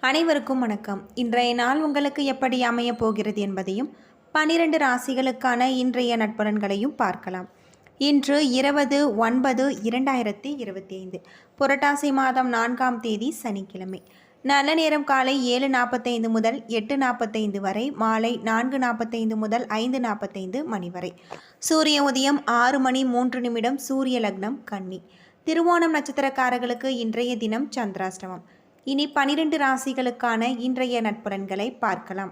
அனைவருக்கும் வணக்கம். இன்றைய நாள் உங்களுக்கு எப்படி அமையப் போகிறது என்பதையும் பனிரெண்டு ராசிகளுக்கான இன்றைய நட்பலன்களையும் பார்க்கலாம். இன்று இருபது ஒன்பது இரண்டாயிரத்தி இருபத்தி ஐந்து புரட்டாசி மாதம் நான்காம் தேதி சனிக்கிழமை. நல்ல நேரம் காலை ஏழு நாற்பத்தைந்து முதல் எட்டு நாற்பத்தைந்து வரை மாலை நான்கு நாற்பத்தைந்து முதல் ஐந்து நாற்பத்தைந்து மணி வரை. சூரிய உதயம் ஆறு மணி மூன்று நிமிடம் சூரிய லக்னம் கன்னி. திருவோணம் நட்சத்திரக்காரர்களுக்கு இன்றைய தினம் சந்திராஷ்டமம். இனி பனிரெண்டு ராசிகளுக்கான இன்றைய நட்பலன்களை பார்க்கலாம்.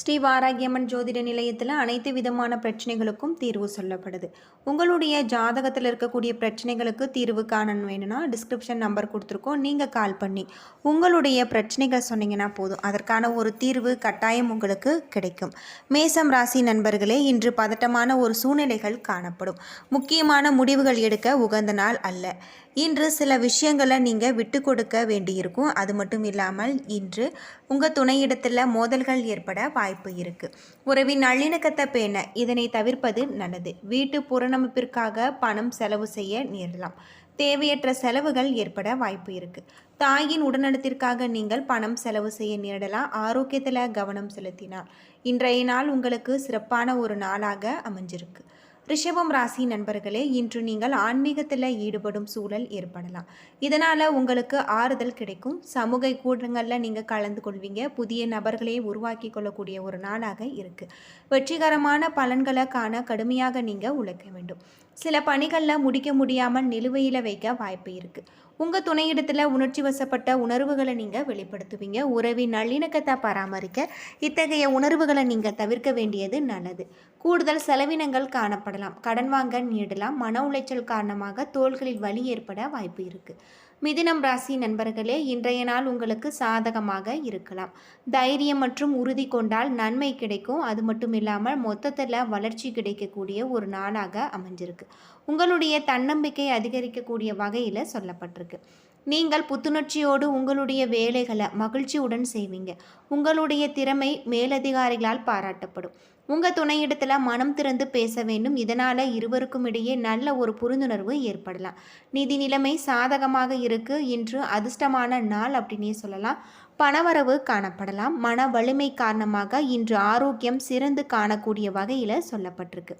ஸ்ரீ வாராகியம்மன் ஜோதிட நிலையத்தில் அனைத்து விதமான பிரச்சனைகளுக்கும் தீர்வு சொல்லப்படுது. உங்களுடைய ஜாதகத்தில் இருக்கக்கூடிய பிரச்சனைகளுக்கு தீர்வு காணணும் வேணும்னா டிஸ்கிரிப்ஷன் நம்பர் கொடுத்துருக்கோம். நீங்கள் கால் பண்ணி உங்களுடைய பிரச்சனைகள் சொன்னீங்கன்னா போதும். அதற்கான ஒரு தீர்வு கட்டாயம் உங்களுக்கு கிடைக்கும். மேசம் ராசி நண்பர்களே இன்று பதட்டமான ஒரு சூழ்நிலைகள் காணப்படும். முக்கியமான முடிவுகள் எடுக்க உகந்த நாள் அல்ல. இன்று சில விஷயங்களை நீங்கள் விட்டு கொடுக்க வேண்டியிருக்கும். அது மட்டும் இல்லாமல் இன்று உங்கள் துணையிடத்தில் மோதல்கள் ஏற்பட வாய்ப்பு இருக்குது உறவின் நல்லிணக்கத்தை பேண இதனை தவிர்ப்பது நல்லது. வீட்டு புறநமைப்பிற்காக பணம் செலவு செய்ய நேரலாம். தேவையற்ற செலவுகள் ஏற்பட வாய்ப்பு இருக்குது தாயின் உடல்நலத்திற்காக நீங்கள் பணம் செலவு செய்ய நேரிடலாம். ஆரோக்கியத்தில் கவனம் செலுத்தினால். இன்றைய நாள் உங்களுக்கு சிறப்பான ஒரு நாளாக அமைஞ்சிருக்கு. ரிஷபம் ராசி நண்பர்களே இன்று நீங்கள் ஆன்மீகத்தில் ஈடுபடும் சூழல் ஏற்படலாம். இதனால் உங்களுக்கு ஆறுதல் கிடைக்கும். சமூக கூட்டங்களில் நீங்கள் கலந்து கொள்வீங்க. புதிய நபர்களை உருவாக்கி கொள்ளக்கூடிய ஒரு நாளாக இருக்குது வெற்றிகரமான பலன்களை காண கடுமையாக நீங்கள் உழைக்க வேண்டும். சில பணிகளில் முடிக்க முடியாமல் நிலுவையில் வைக்க வாய்ப்பு இருக்குது உங்கள் துணையிடத்தில் உணர்ச்சி வசப்பட்ட உணர்வுகளை நீங்கள் வெளிப்படுத்துவீங்க. உறவின் நல்லிணக்கத்தை பராமரிக்க இத்தகைய உணர்வுகளை நீங்கள் தவிர்க்க வேண்டியது நல்லது. கூடுதல் செலவினங்கள் காணப்படலாம். கடன் வாங்க நீடலாம் மன உளைச்சல் காரணமாக தோள்களில் வலி ஏற்பட வாய்ப்பு இருக்குது மிதினம் ராசி நண்பர்களே இன்றைய நாள் உங்களுக்கு சாதகமாக இருக்கலாம். தைரியம் மற்றும் உறுதி கொண்டால் நன்மை கிடைக்கும். அது மட்டும் இல்லாமல் மொத்தத்தில் வளர்ச்சி கிடைக்கக்கூடிய ஒரு நாளாக அமைஞ்சிருக்கு. உங்களுடைய தன்னம்பிக்கை அதிகரிக்கக்கூடிய வகையில் சொல்லப்பட்டிருக்கு. நீங்கள் புத்துணர்ச்சியோடு உங்களுடைய வேலைகளை மகிழ்ச்சியுடன் செய்வீங்க. உங்களுடைய திறமை மேலதிகாரிகளால் பாராட்டப்படும். உங்கள் துணையிடத்தில் மனம் திறந்து பேச வேண்டும். இதனால் இருவருக்கும் இடையே நல்ல ஒரு புரிந்துணர்வு ஏற்படலாம். நிதி நிலைமை சாதகமாக இருக்கு இன்று அதிர்ஷ்டமான நாள் அப்படின்னே சொல்லலாம். பணவரவு காணப்படலாம். மன வலிமை காரணமாக இன்று ஆரோக்கியம் சிறந்து காணக்கூடிய வகையில் சொல்லப்பட்டிருக்கு.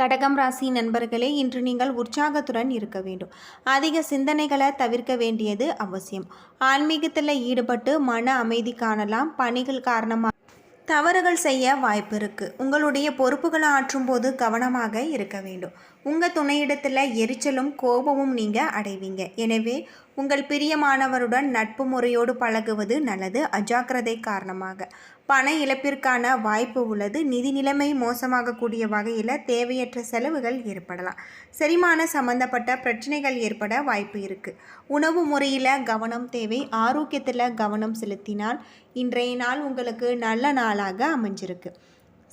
கடகம் ராசி நண்பர்களே இன்று நீங்கள் உற்சாகத்துடன் இருக்க வேண்டும். அதிக சிந்தனைகளை தவிர்க்க வேண்டியது அவசியம். ஆன்மீகத்தில் ஈடுபட்டு மன அமைதி காணலாம். பணிகள் காரணமாக தவறுகள் செய்ய வாய்ப்பு இருக்குது உங்களுடைய பொறுப்புகளை ஆற்றும்போது கவனமாக இருக்க வேண்டும். உங்கள் துணையிடத்தில் எரிச்சலும் கோபமும் நீங்கள் அடைவீங்க. எனவே உங்கள் பிரியமானவருடன் நட்பு முறையோடு பழகுவது நல்லது. அஜாக்கிரதை காரணமாக. பண இழப்பிற்கான வாய்ப்பு உள்ளது. நிதி நிலைமை மோசமாகக்கூடிய வகையில் தேவையற்ற செலவுகள் ஏற்படலாம். செரிமான சம்பந்தப்பட்ட பிரச்சனைகள் ஏற்பட வாய்ப்பு இருக்குது உணவு முறையில் கவனம் தேவை. ஆரோக்கியத்தில் கவனம் செலுத்தினால் இன்றைய நாள் உங்களுக்கு நல்ல நாளாக அமைஞ்சிருக்கு.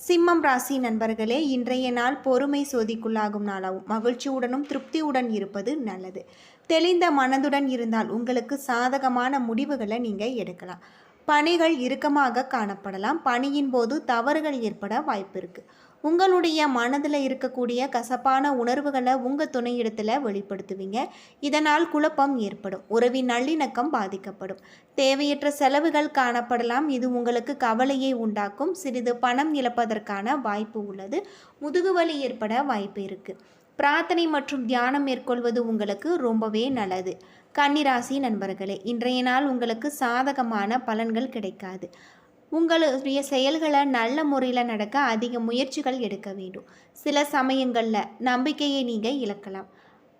சிம்மம் ராசி நண்பர்களே இன்றைய நாள் பொறுமை சோதிக்குள்ளாகும் நாளாகும். மகிழ்ச்சியுடனும் திருப்தியுடன் இருப்பது நல்லது. தெளிந்த மனதுடன் இருந்தால் உங்களுக்கு சாதகமான முடிவுகளை நீங்கள் எடுக்கலாம். பணிகள் இறுக்கமாக காணப்படலாம். பணியின் போது தவறுகள் ஏற்பட வாய்ப்பு இருக்குது உங்களுடைய மனதில் இருக்கக்கூடிய கசப்பான உணர்வுகளை உங்கள் துணையிடத்தில் வெளிப்படுத்துவீங்க. இதனால் குழப்பம் ஏற்படும். உறவின் நல்லிணக்கம் பாதிக்கப்படும். தேவையற்ற செலவுகள் காணப்படலாம். இது உங்களுக்கு கவலையை உண்டாக்கும். சிறிது பணம் இழப்பதற்கான வாய்ப்பு உள்ளது. முதுகுவலி ஏற்பட வாய்ப்பு இருக்குது பிரார்த்தனை மற்றும் தியானம் மேற்கொள்வது உங்களுக்கு ரொம்பவே நல்லது. கன்னிராசி நண்பர்களே இன்றைய நாள் உங்களுக்கு சாதகமான பலன்கள் கிடைக்காது. உங்களுடைய செயல்களை நல்ல முறையில் நடக்க அதிக முயற்சிகள் எடுக்க வேண்டும். சில சமயங்களில் நம்பிக்கையை நீங்கள் இழக்கலாம்.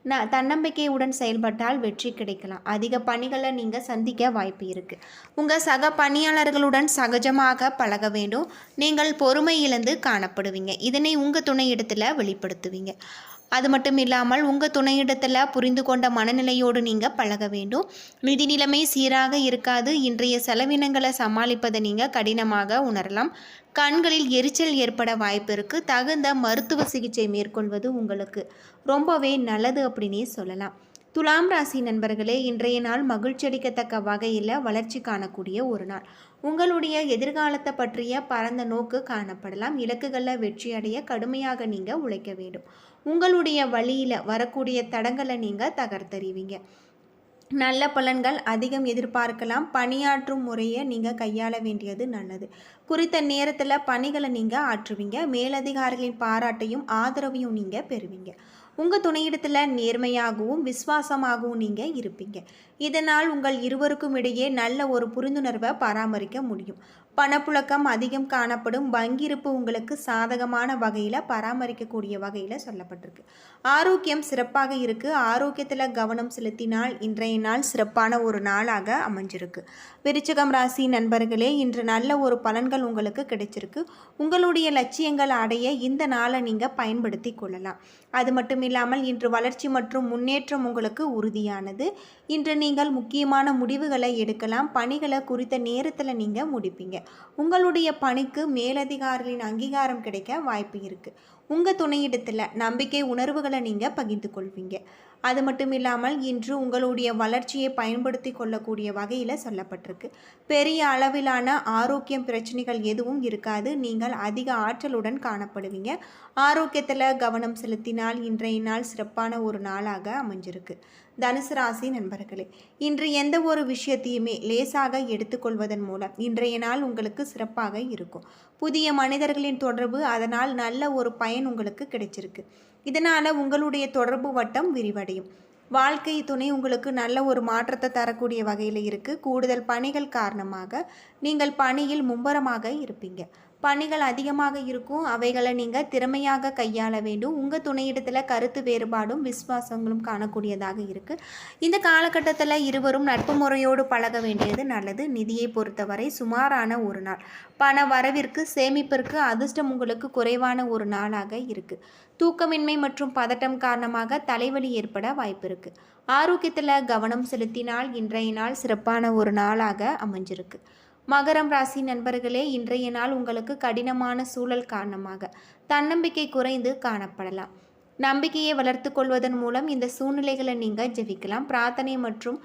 ந தன்னம்பிக்கையுடன் செயல்பட்டால் வெற்றி கிடைக்கலாம். அதிக பணிகளை நீங்கள் சந்திக்க வாய்ப்பு இருக்குது உங்கள் சக பணியாளர்களுடன் சகஜமாக பழக வேண்டும். நீங்கள் பொறுமை இழந்து காணப்படுவீங்க. இதனை உங்கள் துணையிடத்தில் வெளிப்படுத்துவீங்க. அது மட்டும் இல்லாமல் உங்கள் துணையிடத்தில் புரிந்து கொண்ட மனநிலையோடு நீங்கள் பழக வேண்டும். நிதி நிலைமை சீராக இருக்காது. இன்றைய செலவினங்களை சமாளிப்பதை நீங்கள் கடினமாக உணரலாம். கண்களில் எரிச்சல் ஏற்பட வாய்ப்பு இருக்குது தகுந்த மருத்துவ சிகிச்சை மேற்கொள்வது உங்களுக்கு ரொம்பவே நல்லது அப்படின்னே சொல்லலாம். துலாம் ராசி நண்பர்களே இன்றைய நாள் மகிழ்ச்சி அளிக்கத்தக்க வகையில் வளர்ச்சி காணக்கூடிய ஒரு நாள். உங்களுடைய எதிர்காலத்தை பற்றிய பரந்த நோக்கு காணப்படலாம். இலக்குகளில் வெற்றி அடைய கடுமையாக நீங்கள் உழைக்க வேண்டும். உங்களுடைய வழியில் வரக்கூடிய தடங்களை நீங்கள் தகர்த்தறிவீங்க. நல்ல பலன்கள் அதிகம் எதிர்பார்க்கலாம். பணியாற்றும் முறையை நீங்கள் கையாள வேண்டியது நல்லது. குறித்த நேரத்தில் பணிகளை நீங்கள் ஆற்றுவீங்க. மேலதிகாரிகளின் பாராட்டையும் ஆதரவையும் நீங்கள் பெறுவீங்க. உங்கள் துணையிடத்தில் நேர்மையாகவும் விசுவாசமாகவும் நீங்கள் இருப்பீங்க. இதனால் உங்கள் இருவருக்கும் இடையே நல்ல ஒரு புரிந்துணர்வை பராமரிக்க முடியும். பணப்புழக்கம் அதிகம் காணப்படும். வங்கியிருப்பு உங்களுக்கு சாதகமான வகையில் பராமரிக்கக்கூடிய வகையில் சொல்லப்பட்டிருக்கு. ஆரோக்கியம் சிறப்பாக இருக்குது ஆரோக்கியத்தில் கவனம் செலுத்தினால் இன்றைய நாள் சிறப்பான ஒரு நாளாக அமைஞ்சிருக்கு. விருச்சகம் ராசி நண்பர்களே இன்று நல்ல ஒரு பலன்கள் உங்களுக்கு கிடைச்சிருக்கு. உங்களுடைய லட்சியங்கள் அடைய இந்த நாளை நீங்கள் பயன்படுத்தி கொள்ளலாம். அது மட்டும் இல்லாமல் இன்று வளர்ச்சி மற்றும் முன்னேற்றம் உங்களுக்கு உறுதியானது. இன்று நீங்கள் முக்கியமான முடிவுகளை எடுக்கலாம். பணிகளை குறித்த நேரத்தில் நீங்கள் முடிப்பீங்க. உங்களுடைய பணிக்கு மேலதிகாரிகளின் அங்கீகாரம் கிடைக்க வாய்ப்பு இருக்குது உங்கள் துணையிடத்தில் நம்பிக்கை உணர்வுகளை நீங்கள் பகிர்ந்து கொள்வீங்க அது மட்டும் இல்லாமல் இன்று உங்களுடைய வளர்ச்சியை பயன்படுத்தி கொள்ளக்கூடிய வகையில் சொல்லப்பட்டிருக்கு. பெரிய அளவிலான ஆரோக்கியம் பிரச்சனைகள் எதுவும் இருக்காது. நீங்கள் அதிக ஆற்றலுடன் காணப்படுவீங்க. ஆரோக்கியத்தில் கவனம் செலுத்தினால் இன்றைய நாள் சிறப்பான ஒரு நாளாக அமைஞ்சிருக்கு. தனுசு ராசி நண்பர்களே இன்று எந்த ஒரு விஷயத்தையுமே லேசாக எடுத்துக்கொள்வதன் மூலம் இன்றைய நாள் உங்களுக்கு சிறப்பாக இருக்கும். புதிய மனிதர்களின் தொடர்பு அதனால் நல்ல ஒரு பயன் உங்களுக்கு கிடைச்சிருக்கு. இதனால் உங்களுடைய தொடர்பு வட்டம் விரிவடையும். வாழ்க்கை துணை உங்களுக்கு நல்ல ஒரு மாற்றத்தை தரக்கூடிய வகையில் இருக்குது கூடுதல் பணிகள் காரணமாக நீங்கள் பணியில் மும்பரமாக இருப்பீங்க. பணிகள் அதிகமாக இருக்கும். அவைகளை நீங்கள் திறமையாக கையாள வேண்டும். உங்கள் துணையிடத்தில் கருத்து வேறுபாடும் விசுவாசங்களும் காணக்கூடியதாக இருக்குது இந்த காலகட்டத்தில் இருவரும் நட்பு முறையோடு பழக வேண்டியது நல்லது. நிதியை பொறுத்தவரை சுமாரான ஒரு நாள். பண வரவிற்கு சேமிப்பிற்கு அதிர்ஷ்டம் உங்களுக்கு குறைவான ஒரு நாளாக இருக்குது தூக்கமின்மை மற்றும் பதட்டம் காரணமாக தலைவலி ஏற்பட வாய்ப்பு இருக்குது ஆரோக்கியத்தில் கவனம் செலுத்தினால் இன்றைய நாள் சிறப்பான ஒரு நாளாக அமைஞ்சிருக்கு. மகரம் ராசி நண்பர்களே இன்றைய நாள் உங்களுக்கு கடினமான சூழல் காரணமாக. தன்னம்பிக்கை குறைந்து காணப்படலாம். நம்பிக்கையை வளர்த்து கொள்வதன் மூலம் இந்த சூழ்நிலைகளை நீங்கள் ஜெபிக்கலாம். பிரார்த்தனை மற்றும்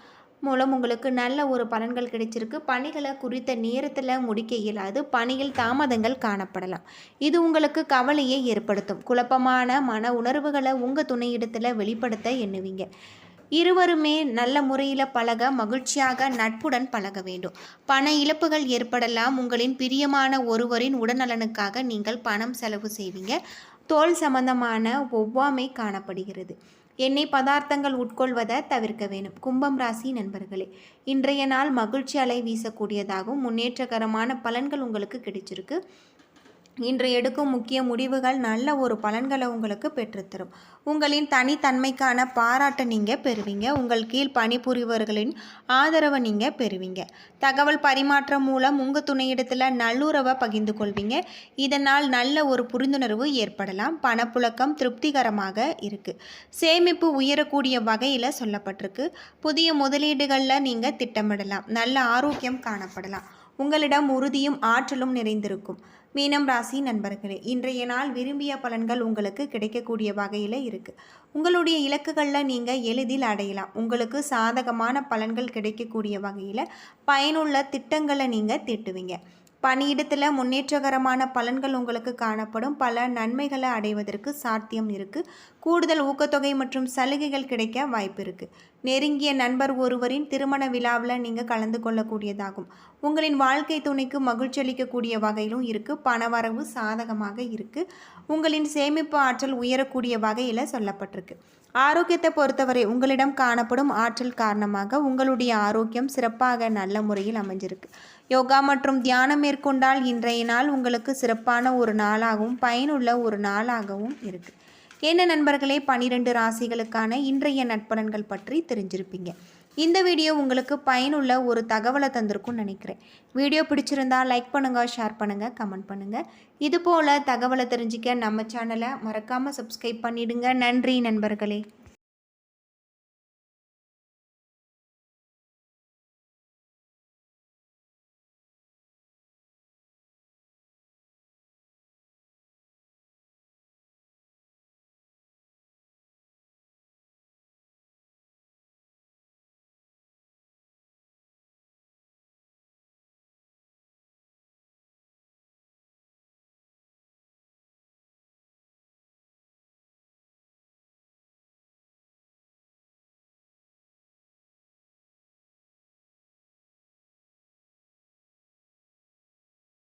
மூலம் உங்களுக்கு நல்ல ஒரு பலன்கள் கிடைச்சிருக்கு. பணிகளை குறித்த நேரத்தில் முடிக்க இயலாது. பணியில் தாமதங்கள் காணப்படலாம். இது உங்களுக்கு கவலையை ஏற்படுத்தும். குழப்பமான மன உணர்வுகளை உங்கள் துணையிடத்தில் வெளிப்படுத்த எண்ணுவீங்க. இருவருமே நல்ல முறையில் பழக மகிழ்ச்சியாக நட்புடன் பழக வேண்டும். பண இழப்புகள் ஏற்படலாம். உங்களின் பிரியமான ஒருவரின் உடல்நலனுக்காக நீங்கள் பணம் செலவு செய்வீங்க. தோல் சம்பந்தமான ஒவ்வாமை காணப்படுகிறது. எண்ணெய் பதார்த்தங்கள் உட்கொள்வதை தவிர்க்க வேண்டும். கும்பம் ராசி நண்பர்களே இன்றைய நாள் மகிழ்ச்சி அலை வீசக்கூடியதாகவும் முன்னேற்றகரமான பலன்கள் உங்களுக்கு கிடைச்சிருக்கு. இன்று எடுக்கும் முக்கிய முடிவுகள் நல்ல ஒரு பலன்களை உங்களுக்கு பெற்றுத்தரும். உங்களின் தனித்தன்மைக்கான பாராட்டை நீங்கள் பெறுவீங்க. உங்கள் கீழ் பணிபுரிவர்களின் ஆதரவை நீங்கள் பெறுவீங்க. தகவல் பரிமாற்றம் மூலம் உங்கள் துணையிடத்தில் நல்லுறவை பகிர்ந்து கொள்வீங்க. இதனால் நல்ல ஒரு புரிந்துணர்வு ஏற்படலாம். பணப்புழக்கம் திருப்திகரமாக இருக்குது சேமிப்பு உயரக்கூடிய வகையில் சொல்லப்பட்டிருக்கு. புதிய முதலீடுகளில் நீங்கள் திட்டமிடலாம். நல்ல ஆரோக்கியம் காணப்படலாம். உங்களிடம் உறுதியும் ஆற்றலும் நிறைந்திருக்கும். மீனம் ராசி நண்பர்களே இன்றைய நாள் விரும்பிய பலன்கள் உங்களுக்கு கிடைக்கக்கூடிய வகையில் இருக்குது உங்களுடைய இலக்குகளில் நீங்கள் எளிதில் அடையலாம். உங்களுக்கு சாதகமான பலன்கள் கிடைக்கக்கூடிய வகையில் பயனுள்ள திட்டங்களை நீங்கள் தீட்டுவீங்க. பணியிடத்தில் முன்னேற்றகரமான பலன்கள் உங்களுக்கு காணப்படும். பல நன்மைகளை அடைவதற்கு சாத்தியம் இருக்குது கூடுதல் ஊக்கத்தொகை மற்றும் சலுகைகள் கிடைக்க வாய்ப்பு இருக்குது நெருங்கிய நண்பர் ஒருவரின் திருமண விழாவில் நீங்கள் கலந்து கொள்ளக்கூடியதாகும். உங்களின் வாழ்க்கை துணைக்கு மகிழ்ச்சி அளிக்கக்கூடிய வகையிலும் இருக்குது பணவரவு சாதகமாக இருக்குது உங்களின் சேமிப்பு ஆற்றல் உயரக்கூடிய வகையில் சொல்லப்பட்டிருக்கு. ஆரோக்கியத்தை பொறுத்தவரை உங்களிடம் காணப்படும் ஆற்றல் காரணமாக உங்களுடைய ஆரோக்கியம் சிறப்பாக நல்ல முறையில் அமைஞ்சிருக்கு. யோகா மற்றும் தியானம் மேற்கொண்டால் இன்றைய நாள் உங்களுக்கு சிறப்பான ஒரு நாளாகவும் பயனுள்ள ஒரு நாளாகவும் இருக்குது என்ன நண்பர்களே பனிரெண்டு ராசிகளுக்கான இன்றைய நட்பலன்கள் பற்றி தெரிஞ்சிருப்பீங்க. இந்த வீடியோ உங்களுக்கு பயனுள்ள ஒரு தகவலை தந்திருக்கும்னு நினைக்கிறேன். வீடியோ பிடிச்சிருந்தா லைக் பண்ணுங்கள் ஷேர் பண்ணுங்கள் கமெண்ட் பண்ணுங்கள் இதுபோல் தகவலை தெரிஞ்சிக்க நம்ம சேனலை மறக்காமல் சப்ஸ்கிரைப் பண்ணிவிடுங்க நன்றி நண்பர்களே.